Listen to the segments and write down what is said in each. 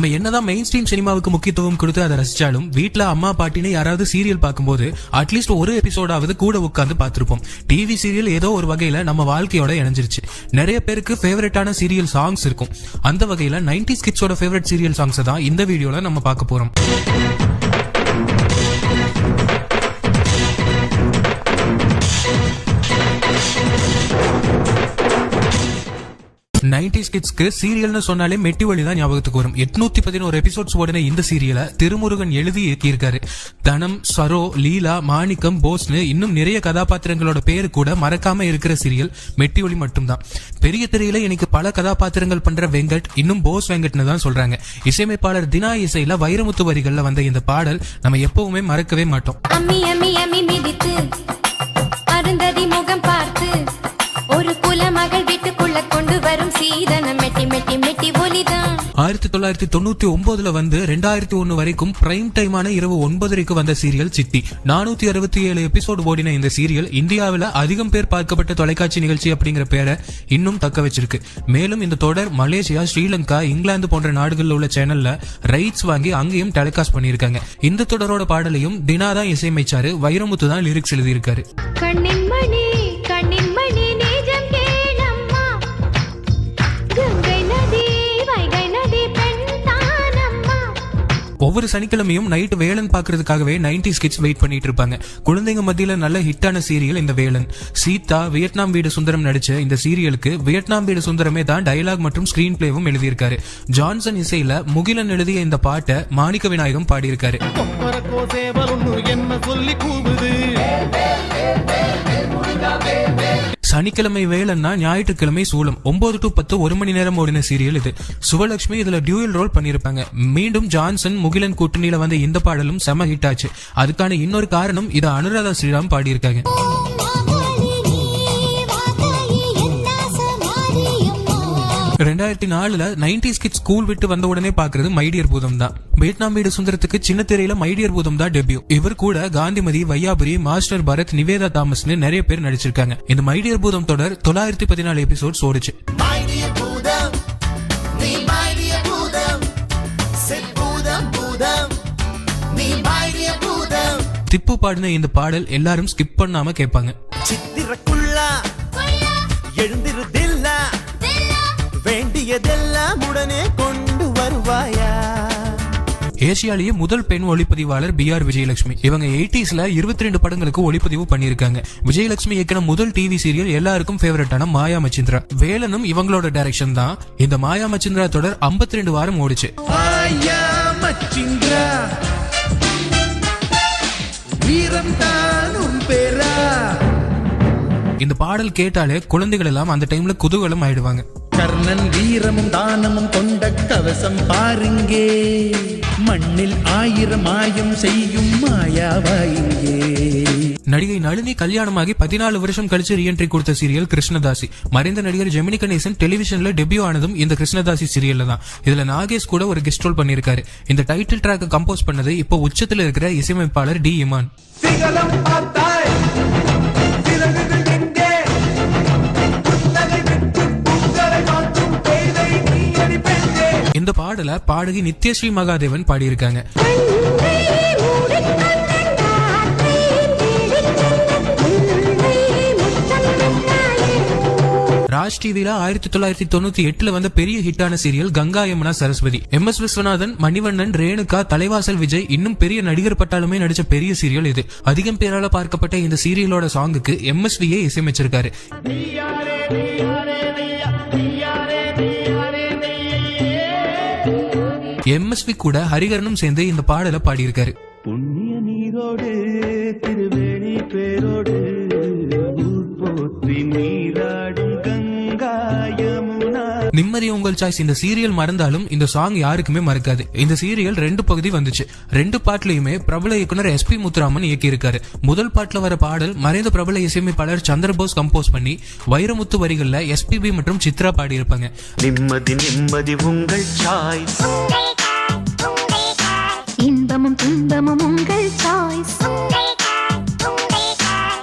நம்ம என்னதான் main stream சினிமாவுக்கு முக்கியத்துவம் கொடுத்து அதை ரசிச்சாலும் வீட்டுல அம்மா பாட்டின்னு யாராவது சீரியல் பார்க்கும்போது அட்லீஸ்ட் ஒரு எபிசோடாவது கூட உட்காந்து பார்த்திருப்போம். டிவி சீரியல் ஏதோ ஒரு வகையில நம்ம வாழ்க்கையோட இணைஞ்சிருச்சு. நிறைய பேருக்கு ஃபேவரட்டான சீரியல் சாங்ஸ் இருக்கும். அந்த வகையில 90s கிட்ஸோட ஃபேவரட் சீரியல் சாங்ஸ் தான் இந்த வீடியோல நம்ம பார்க்க போறோம். நைன்டிஸ் கிட்ஸ்க்கு சீரியல்னு சொன்னாலே மெட்டி வழி தான் ஞாபகத்துக்கு வரும். எட்நூத்தி பதினோரு எபிசோட்ஸ் உடனே இந்த சீரியலை திருமுருகன் எழுதி இயக்கியிருக்காரு. தனம் சரோ லீலா மாணிக்கம் போஸ்னு இன்னும் நிறைய கதாபாத்திரங்களோட பேரு கூட மறக்காம இருக்கிற சீரியல் மெட்டி ஒளி மட்டும்தான். பெரிய திரையில எனக்கு பல கதாபாத்திரங்கள் பண்ற வெங்கட் இன்னும் போஸ் வெங்கட்னு தான் சொல்றாங்க. இசையமைப்பாளர் தினா இசையில வைரமுத்து வரிகள்ல வந்த இந்த பாடல் நம்ம எப்பவுமே மறக்கவே மாட்டோம். ஆயிரத்தி தொள்ளாயிரத்தி தொண்ணூத்தி ஒன்பதுல வந்து ரெண்டாயிரத்தி ஒன்னு வரைக்கும் பிரைம் டைமான இரவு ஒன்பதரைக்கு வந்த சீரியல் சித்தி நானூத்தி அறுபத்தி ஏழு எபிசோடு ஓடின இந்த சீரியல் இந்தியாவில் அதிகம் பேர் பார்க்கப்பட்ட தொலைக்காட்சி நிகழ்ச்சி அப்படிங்கிற பேரை இன்னும் தக்க வச்சிருக்கு. மேலும் இந்த தொடர் மலேசியா ஸ்ரீலங்கா இங்கிலாந்து போன்ற நாடுகளில் உள்ள சேனல்ல ரைட்ஸ் வாங்கி அங்கேயும் டெலிகாஸ்ட் பண்ணியிருக்காங்க. இந்த தொடரோட பாடலையும் தினா தான் இசையமைச்சாரு வைரமுத்து தான் லிரிக்ஸ் எழுதியிருக்காரு. ஒவ்வொரு சனிக்கிழமையும் நைட் வேலன் பாக்குறதுக்காகவே 90s கிட்ஸ் வெயிட் பண்ணிட்டு இருப்பாங்க குழந்தைங்க மத்தியில நல்ல ஹிட்டான சீரியல் இந்த வேலன். சீதா வியட்நாம் வீடு சுந்தரம் நடிச்ச இந்த சீரியலுக்கு வியட்நாம் வீடு சுந்தரமே தான் டயலாக் மற்றும் ஸ்கிரீன் பிளேவும் எழுதியிருக்காரு. ஜான்சன் இசையில முகிலன் எழுதிய இந்த பாட்டை மாணிக்க விநாயகம் பாடியிருக்காரு. என்ன சொல்லி கூவுது? சனிக்கிழமை வேலைன்னா ஞாயிற்றுக்கிழமை சூழம் ஒன்பது டு பத்து ஒரு மணி நேரம் ஓடின சீரியல் இது. சுவலட்சுமி இதுல டியூயல் ரோல் பண்ணிருப்பாங்க. மீண்டும் ஜான்சன் முகிலன் கூட்டணியில வந்த இந்த பாடலும் செம ஹிட் ஆச்சு. அதுக்கான இன்னொரு காரணம் இதை அனுராதா ஸ்ரீராம் பாடியிருக்காங்க. ரெண்டாயிரத்தி நாலுல நைன்டிஸ் கிட் ஸ்கூல் விட்டு வந்த உடனே பாக்குறது மைடியர் பூதம் தான் வியட்நாம் வீடு சுந்தரத்துக்கு சின்ன திரையில மைடியர் பூதம் தான் டெபியூ இவர் கூட காந்திமதி வையாபுரி மாஸ்டர் பரத் நிவேதா தாமஸ்னு நிறைய பேர் நடிச்சிருக்காங்க. இந்த மைடியர் பூதம் தொடர் தொள்ளாயிரத்தி பதினாலு எபிசோட்ஸ் ஓடிச்சு திப்பு பாடின இந்த பாடல் எல்லாரும் ஸ்கிப் பண்ணாம கேட்பாங்க. சித்திரக்குள்ளா எழுந்திருதில்ல ஏசியாலேயே முதல் பெண் ஒளிப்பதிவாளர் பி ஆர் விஜயலட்சுமி. இவங்க எயிட்டிஸ்ல இருபத்தி ரெண்டு படங்களுக்கு ஒளிப்பதிவு பண்ணியிருக்காங்க. விஜயலட்சுமி இயக்கின முதல் டிவி சீரியல் எல்லாருக்கும் ஃபேவரட்டான மாயா மச்சிந்திரா. வேலனும் இவங்களோட டைரக்ஷன் தான். இந்த மாயா மச்சிந்திரா தொடர் 52 ரெண்டு வாரம் ஓடிச்சு. மச்சிந்திரா வீரம் தான் இந்த பாடல் கேட்டாலே குழந்தைகள் எல்லாம் அந்த டைம்ல குதூகலம் ஆயிடுவாங்க. கர்ணன் வீரமும் தானமும் கொண்ட கவசம் பாருங்கே. மண்ணில் ஆயிரம் ஆயம் செய்யும் மாயாவாயிங்கே நடிகை நளினி கல்யாணமாகி பதினாலு வருஷம் கழிச்சு ரீஎன்ட்ரி கொடுத்த சீரியல் கிருஷ்ணதாசி. மறைந்த நடிகர் ஜெமினி கணேசன் டெலிவிஷன்ல டெபியூ ஆனதும் இந்த கிருஷ்ணதாசி சீரியல்ல தான். இதுல நாகேஷ் கூட ஒரு கெஸ்ட் ரோல் பண்ணியிருக்காரு. இந்த டைட்டில் ட்ராக் கம்போஸ் பண்ணது இப்போ உச்சத்துல இருக்கிற இசையமைப்பாளர் டி இமான். இந்த பாடல பாடகி நித்யஸ்ரீ மகாதேவன் பாடியிருக்காங்க. ராஜ் டிவில ஆயிரத்தி தொள்ளாயிரத்தி தொண்ணூத்தி எட்டுல வந்த பெரிய ஹிட்டான serial Ganga Yamuna Saraswathi. M S Viswanathan Manivannan Renuka Thalaivasal Vijay இன்னும் பெரிய நடிகர் பட்டாலுமே நடிச்ச பெரிய சீரியல் இது. அதிகம் பேரால பார்க்கப்பட்ட இந்த சீரியலோட சாங்குக்கு எம் எம்எஸ்வியே இசையமைச்சிருக்காரு. எம்எஸ்வி கூட ஹரிகரனும் சேர்ந்து இந்த பாடலை பாடியிருக்காரு. புண்ணிய நீரோடு திருவேணி பேரோடு போற்றி நீராடும் கங்கா யமுனா. நிம்மதி உங்கள் சாய்ஸ் இந்த சீரியல் மறந்தாலும் இந்த சாங் யாருக்குமே மறக்காது. இந்த சீரியல் ரெண்டு பகுதி வந்துச்சு. ரெண்டு பாட்டுலயுமே பிரபல இயக்குனர் எஸ்பி முத்துராமன் இயக்கியிருக்காரு. முதல் பாட்டுல வர பாடல் மறைந்த பிரபல இசையமைப்பாளர் சந்திரபோஸ் கம்போஸ் பண்ணி வைரமுத்து வரிகள்ல எஸ்பிபி மற்றும் சித்ரா பாடியிருப்பாங்க. நிம்மதி நிம்மதி உங்கள் சாய்ஸ் இன்பமும் துன்பமும் உங்கள் சாய்ஸ்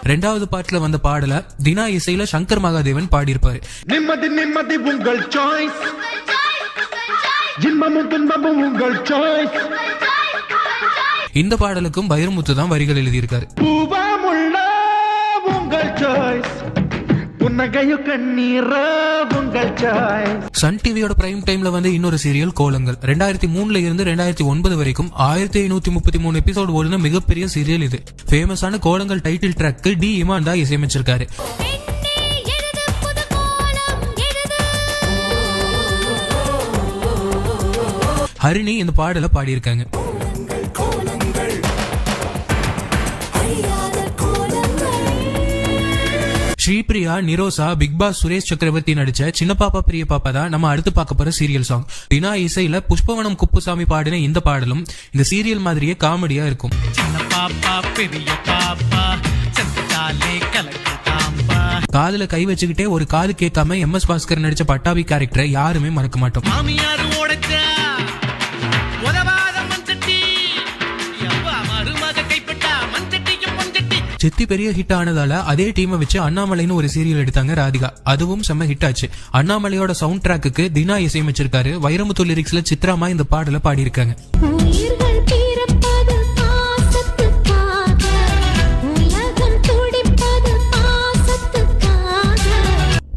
ரெண்டாவது பாட்டுல வந்த பாடல தினா இசையில சங்கர் மகாதேவன் பாடியிருப்பாரு. நிம்மதி நிம்மதி உங்கள் சாய்ஸ் இன்பமும் துன்பமும் உங்கள் சாய்ஸ் இந்த பாடலுக்கும் வைரமுத்து தான் வரிகள் எழுதியிருக்காரு. உங்கள் சாய்ஸ் புன்னகையு கண்ணீரா உங்கள் சாய்ஸ் சன் டிவியோட பிரைம் டைம்ல வந்து இன்னொரு சீரியல் கோலங்கள். ரெண்டாயிரத்தி மூணுல இருந்து ரெண்டாயிரத்தி ஒன்பது வரைக்கும் ஆயிரத்தி ஐநூத்தி முப்பத்தி மூணு எபிசோடு ஓடுன மிகப்பெரிய சீரியல் இது. ஃபேமஸான Kolangal title track D Imman தான் இசையமைச்சிருக்காரு. பெண்ணே எழுது புது கோலம் எழுது. ஹரிணி இந்த பாடலை பாடியிருக்காங்க. ஸ்ரீபிரியா நிரோசா பிக் பாஸ் சுரேஷ் சக்கரவர்த்தி நடிச்ச சின்ன பாப்பா பிரிய பாப்பா தான் நம்ம அடுத்து பார்க்க போற சீரியல் சாங் தினா இசையில புஷ்பவனம் குப்புசாமி பாடின இந்த பாடலும் இந்த சீரியல் மாதிரியே காமெடியா இருக்கும். சின்ன பாப்பா பெரிய பாப்பா செத்தாலே கலக்குதாம்பா காதுல கை வச்சுக்கிட்டே ஒரு காது கேட்காம எம் எஸ் பாஸ்கர் நடிச்ச பட்டாபி கேரக்டரை யாருமே மறக்க மாட்டோம். சித்தி பெரிய ஹிட் ஆனதால அதே டீமை வச்சு அண்ணாமலைன்னு ஒரு சீரியல் எடுத்தாங்க ராதிகா. அதுவும் செம்ம ஹிட் ஆச்சு. அண்ணாமலையோட சவுண்ட் ட்ராக்குக்கு தினா இசையமைச்சிருக்காரு. வைரமுத்து லிரிக்ஸ்ல சித்ராமா இந்த பாடலை பாடியிருக்காங்க.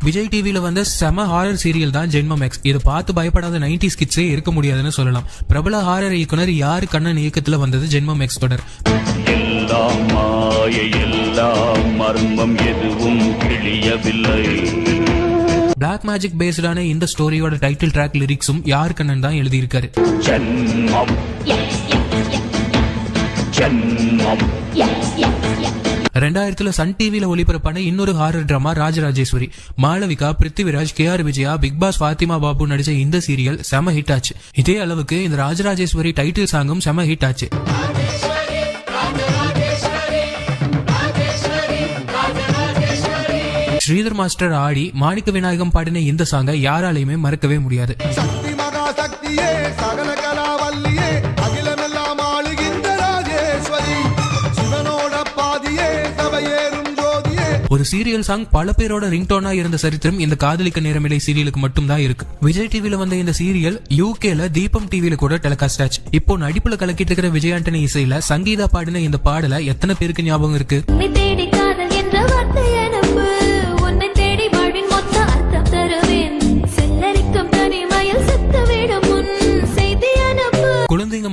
விஜய் டிவில வந்த செம ஹாரர் சீரியல் தான் ஜென்மம் எக்ஸ் இதை பார்த்து பயப்படாத நைன்டி கிட்ஸே இருக்க முடியாதுன்னு சொல்லலாம். பிரபல ஹாரர் இயக்குனர் யாரு கண்ணன் இயக்கத்துல வந்தது ஜென்மம் எக்ஸ் தொடர்? எல்லாம் மாய எல்லாம் மர்மம் எதுவும் கிழியவில்லை. பிளாக் மேஜிக் பேஸ்டான இந்த ஸ்டோரியோட டைட்டில் ட்ராக் லிரிக்ஸும் யார் கண்ணன் தான் எழுதியிருக்காரு? ஜன்மம். ஜன்மம். ரெண்டாயிரத்துல சன் டிவில ஒளிபரப்பான இன்னொரு horror drama Rajarajeswari Malavika Prithviraj K R Vijaya big boss Fathima Babu நடிச்ச இந்த சீரியல் செம ஹிட் ஆச்சு. இதே அளவுக்கு இந்த ராஜராஜேஸ்வரி டைட்டில் சாங்கும் செம ஹிட் ஆச்சு. ஸ்ரீதர் மாஸ்டர் ஆடி மாணிக்க விநாயகம் பாடின இந்த சாங்கை யாராலையுமே மறக்கவே முடியாது. சக்தி மகா சக்தியே சகல கலாவல்லியே அகிலமெல்லாம் ஆளுகின்ற ராஜேஸ்வரி. சிவனோட பாதியே சபையேறும் ஜோதியே. ஒரு சீரியல் சாங் பல பேரோட ரிங்டோனா இருந்த சரித்திரம் இந்த காதலிக்க நேரமில்லை சீரியலுக்கு மட்டும் தான் இருக்கு. விஜய் டிவில வந்த இந்த சீரியல் யூகேல தீபம் டிவில கூட டெலிகாஸ்ட் ஆச்சு. இப்போ நடிப்புல கலக்கிட்டு இருக்கிற விஜய் ஆண்டனி இசையில சங்கீதா பாடின இந்த பாடலை எத்தனை பேருக்கு ஞாபகம் இருக்கு?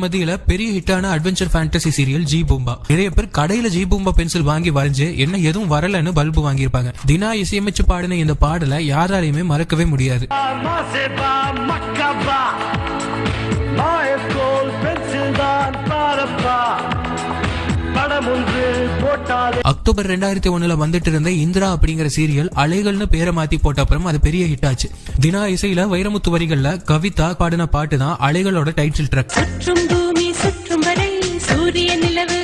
மத்தியில பெரிய ஹிட்டான adventure fantasy serial Ji Boomba நிறைய பேர் கடையில ஜி பூம்பா பென்சில் வாங்கி வரைஞ்சு என்ன எதுவும் வரலன்னு பல்பு வாங்கியிருப்பாங்க. தினா இசையமைச்சு பாடின இந்த பாடலை யாராலையுமே மறக்கவே முடியாது. பென்சில் தான் பாரப்பா அக்டோபர் ரெண்டாயிரத்தி ஒண்ணுல வந்துட்டு இருந்த இந்திரா அப்படிங்கிற சீரியல் அலைகள்னு பேரை மாத்தி போட்ட அப்புறம் அது பெரிய ஹிட் ஆச்சு. தினா இசையில வைரமுத்து வரிகள்ல கவிதா பாடின பாட்டு தான் அலைகளோட டைட்டில் ட்ராக் சுற்றும் பூமி சுற்றும் வரை சூரிய நிலவு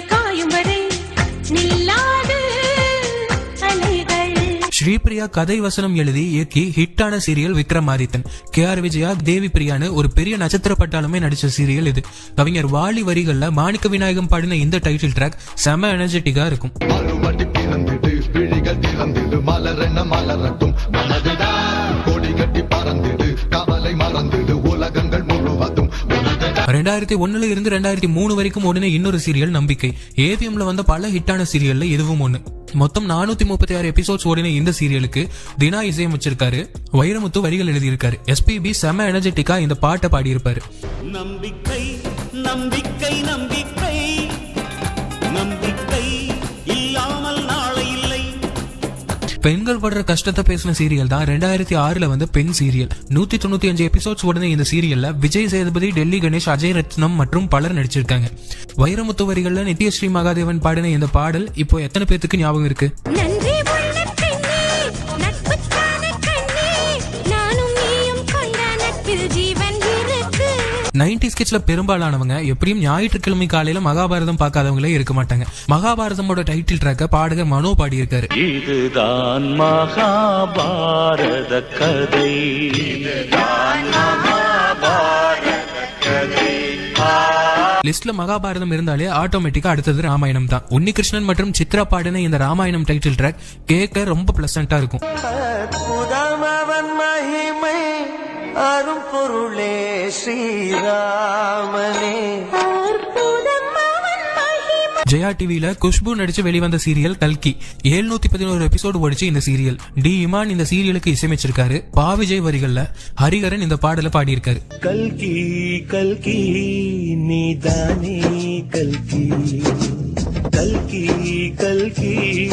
ஸ்ரீபிரியா கதை வசனம் எழுதி இயக்கி ஹிட்டான serial Vikramadithan. K R Vijaya Devi பிரியான்னு ஒரு பெரிய நட்சத்திர பட்டாளமே நடிச்ச சீரியல் இது. கவிஞர் வாலி வரிகள்ல மாணிக்க விநாயகம் பாடின இந்த டைட்டில் ட்ராக் செம எனர்ஜெட்டிக்கா இருக்கும். மறுபடி பிறந்திடு மலரட்டும். மனதுதான் கொடி கட்டி பறந்துடு கவலை மறந்துடு உலகங்கள் ரெண்டாயிரத்தி ஒண்ணுல இருந்து ரெண்டாயிரத்தி மூணு வரைக்கும் ஓடின இன்னொரு சீரியல் நம்பிக்கை. ஏவிஎம்ல வந்த பல ஹிட்டான சீரியல்ல இதுவும் ஒண்ணு. மொத்தம் நானூத்தி முப்பத்தி ஆறு எபிசோட்ஸ் ஓடின இந்த சீரியலுக்கு தினா இசையமைச்சிருக்காரு வைரமுத்து வரிகள் எழுதியிருக்காரு. எஸ்பிபி செம எனர்ஜெட்டிக்கா இந்த பாட்டை பாடியிருப்பாரு. நம்பிக்கை நம்பிக்கை நம்பிக்கை. பெண்கள் படுற கஷ்டத்தை பேசின சீரியல் தான் ரெண்டாயிரத்தி ஆறுல வந்து பெண் சீரியல் நூத்தி தொண்ணூத்தி அஞ்சு எபிசோட்ஸ் உடனே இந்த சீரியல்ல விஜய் சேதுபதி டெல்லி கணேஷ் அஜய் ரத்னம் மற்றும் பலர் நடிச்சிருக்காங்க. வைரமுத்து வரிகள்ல நித்யஸ்ரீ மகாதேவன் பாடின இந்த பாடல் இப்போ எத்தனை பேத்துக்கு ஞாபகம் இருக்கு? இருக்கு நைன்டி ஸ்கிட்ஸ்ல பெரும்பாலானவங்க எப்படியும் ஞாயிற்றுக்கிழமை காலையில மகாபாரதம் பார்க்காதவங்களே இருக்க மாட்டாங்க. மகாபாரதமோட டைட்டில் ட்ராக்க பாடகர் மனோ பாடியிருக்காரு. இதுதான் மகாபாரத கதை. லிஸ்ட்ல மகாபாரதம் இருந்தாலே ஆட்டோமேட்டிக்கா அடுத்தது ராமாயணம் தான். உன்னிகிருஷ்ணன் மற்றும் சித்ரா பாடின இந்த ராமாயணம் டைட்டில் ட்ராக் கேட்க ரொம்ப பிளசண்டா இருக்கும். அரும் பொருளே ஸ்ரீராமனே ஜெயா டிவில குஷ்பு நடிச்சு வெளிவந்த சீரியல் கல்கி. 711 பதினோரு எபிசோடு ஓடிச்சு இந்த சீரியல். டி இமான் இந்த சீரியலுக்கு இசையமைச்சிருக்காரு. பா விஜய் வரிகள்ல ஹரிகரன் இந்த பாடல பாடியிருக்காரு. கல்கி கல்கி நீதானே கல்கி. கல்கி கல்கி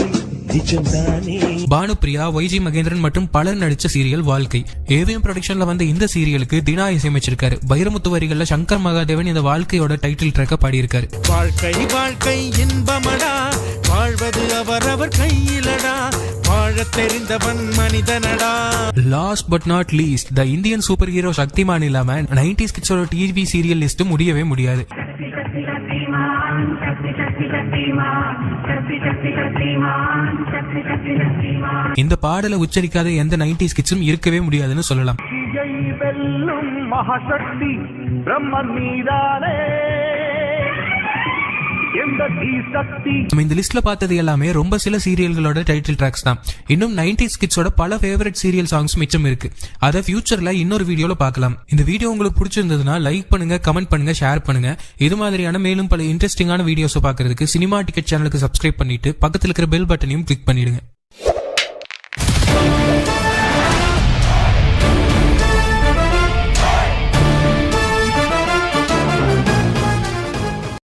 பானுப்பிரியா ஒய்ஜி மகேந்திரன் மற்றும் பலர் நடிச்ச சீரியல் வாழ்க்கை. ஏவிஎம் ப்ரொடக்ஷன்ல வந்த இந்த சீரியலுக்கு தினா இசையமைச்சிருக்காரு. வைரமுத்து வரிகள்ல சங்கர் மகாதேவன் இந்த வாழ்க்கையோட டைட்டில் ட்ராக்க பாடியிருக்காரு. வாழ்க்கை வாழ்க்கை இன்பமடா. வாழ்வது அவரவர் கையிலடா. வாழத் தெரிந்தவன் மனிதனடா. Last but not least the Indian super hero Shaktimaan இல்லாம 90s கிட்ஸோட டிவி சீரியல் லிஸ்ட் முடியவே முடியாது. இந்த பாடலை உச்சரிக்காத எந்த 90s கிட்ஸும் இருக்கவே முடியாதுன்னு சொல்லலாம். மகாசக்தி பிரம்மன் மீதானே. நம்ம இந்த லிஸ்ட்ல பார்த்தது எல்லாமே ரொம்ப சில சீரியல்களோட டைட்டில் ட்ராக்ஸ் தான். இன்னும் 90s கிட்ஸோட பல ஃபேவரட் சீரியல் சாங்ஸ் மிச்சம் இருக்கு. அதை ஃபியூச்சர்ல இன்னொரு வீடியோல பார்க்கலாம். இந்த வீடியோ உங்களுக்கு பிடிச்சிருந்ததுன்னா லைக் பண்ணுங்க கமெண்ட் பண்ணுங்க ஷேர் பண்ணுங்க. இது மாதிரியான மேலும் பல இன்ட்ரெஸ்டிங்கான வீடியோஸ் பாக்குறதுக்கு சினிமா டிக்கெட் சேனலுக்கு சப்ஸ்கிரைப் பண்ணிட்டு பக்கத்துல இருக்கிற பெல் பட்டனையும் கிளிக் பண்ணிடுங்க.